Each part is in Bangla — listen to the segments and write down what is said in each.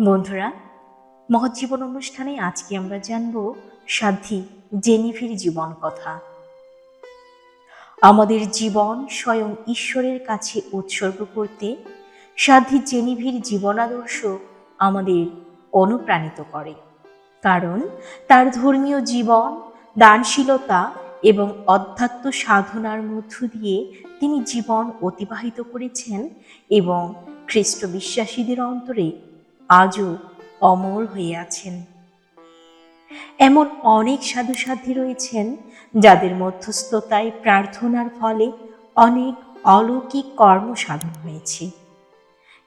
বন্ধুরা মহৎজীবন অনুষ্ঠানে আজকে আমরা জানব সাধ্বী জেনিফির জীবন কথা। আমাদের জীবন স্বয়ং ঈশ্বরের কাছে উৎসর্গ করতে সাধ্বী জেনিভির জীবনাদর্শ আমাদের অনুপ্রাণিত করে। কারণ তার ধর্মীয় জীবন, দানশীলতা এবং অধ্যাত্ম সাধনার মধ্য দিয়ে তিনি জীবন অতিবাহিত করেছেন এবং খ্রিস্ট বিশ্বাসীদের অন্তরে আজও অমর হয়ে আছেন। এমন অনেক সাধু সাধ্যী রয়েছেন যাদের মধ্যস্থতায় প্রার্থনার ফলে অনেক অলৌকিক কর্ম সাধন হয়েছে।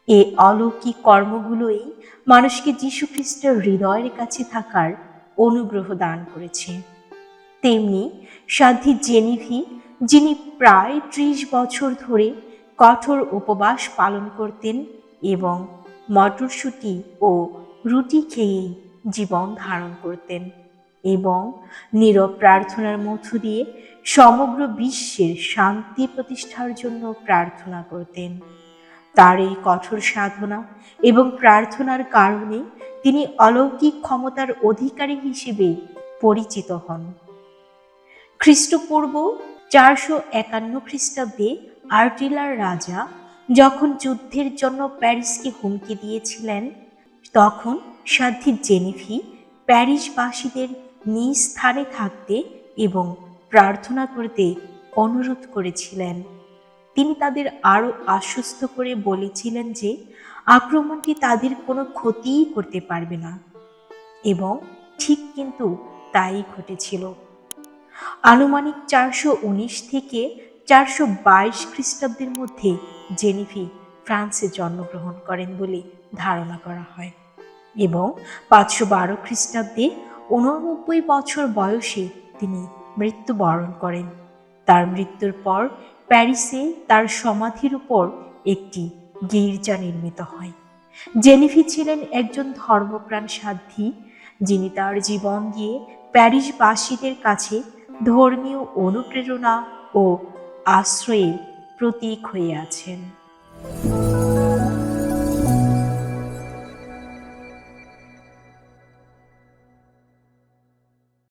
এ অলৌকিক কর্মগুলোই মানুষকে যীশু খ্রিস্টের হৃদয়ের কাছে থাকার অনুগ্রহ দান করেছে। তেমনি সাধ্বী জেনিভি, যিনি প্রায় ত্রিশ বছর ধরে কঠোর উপবাস পালন করতেন এবং মটরশুঁটি ও রুটি খেয়েই জীবন ধারণ করতেন এবং নীরব প্রার্থনার মধ্য দিয়ে সমগ্র বিশ্বের শান্তি প্রতিষ্ঠার জন্য প্রার্থনা করতেন। তার এই কঠোর সাধনা এবং প্রার্থনার কারণে তিনি অলৌকিক ক্ষমতার অধিকারী হিসেবে পরিচিত হন। খ্রিস্টপূর্ব চারশো একান্ন খ্রিস্টাব্দে আর্টিলার রাজা যখন যুদ্ধের জন্য প্যারিসকে হুমকি দিয়েছিলেন, তখন সাধ্বী জেনিফি প্যারিসবাসীদের নিজ স্থানে থাকতে এবং প্রার্থনা করতে অনুরোধ করেছিলেন। তিনি তাদের আরও আশ্বস্ত করে বলেছিলেন যে, আক্রমণটি তাদের কোনো ক্ষতিই করতে পারবে না। এবং ঠিক কিন্তু তাই ঘটেছিল। আনুমানিক চারশো উনিশ থেকে চারশো বাইশ খ্রিস্টাব্দের মধ্যে জেনিফি ফ্রান্সে জন্মগ্রহণ করেন বলে ধারণা করা হয় এবং পাঁচশো বারো খ্রিস্টাব্দে উননব্বই বছর বয়সে তিনি মৃত্যুবরণ করেন। তার মৃত্যুর পর প্যারিসে তার সমাধির উপর একটি গির্জা নির্মিত হয়। জেনিফি ছিলেন একজন ধর্মপ্রাণ সাধ্বী, যিনি তার জীবন দিয়ে প্যারিসবাসীদের কাছে ধর্মীয় অনুপ্রেরণা ও আশ্রয়ের প্রতীক হয়ে আছেন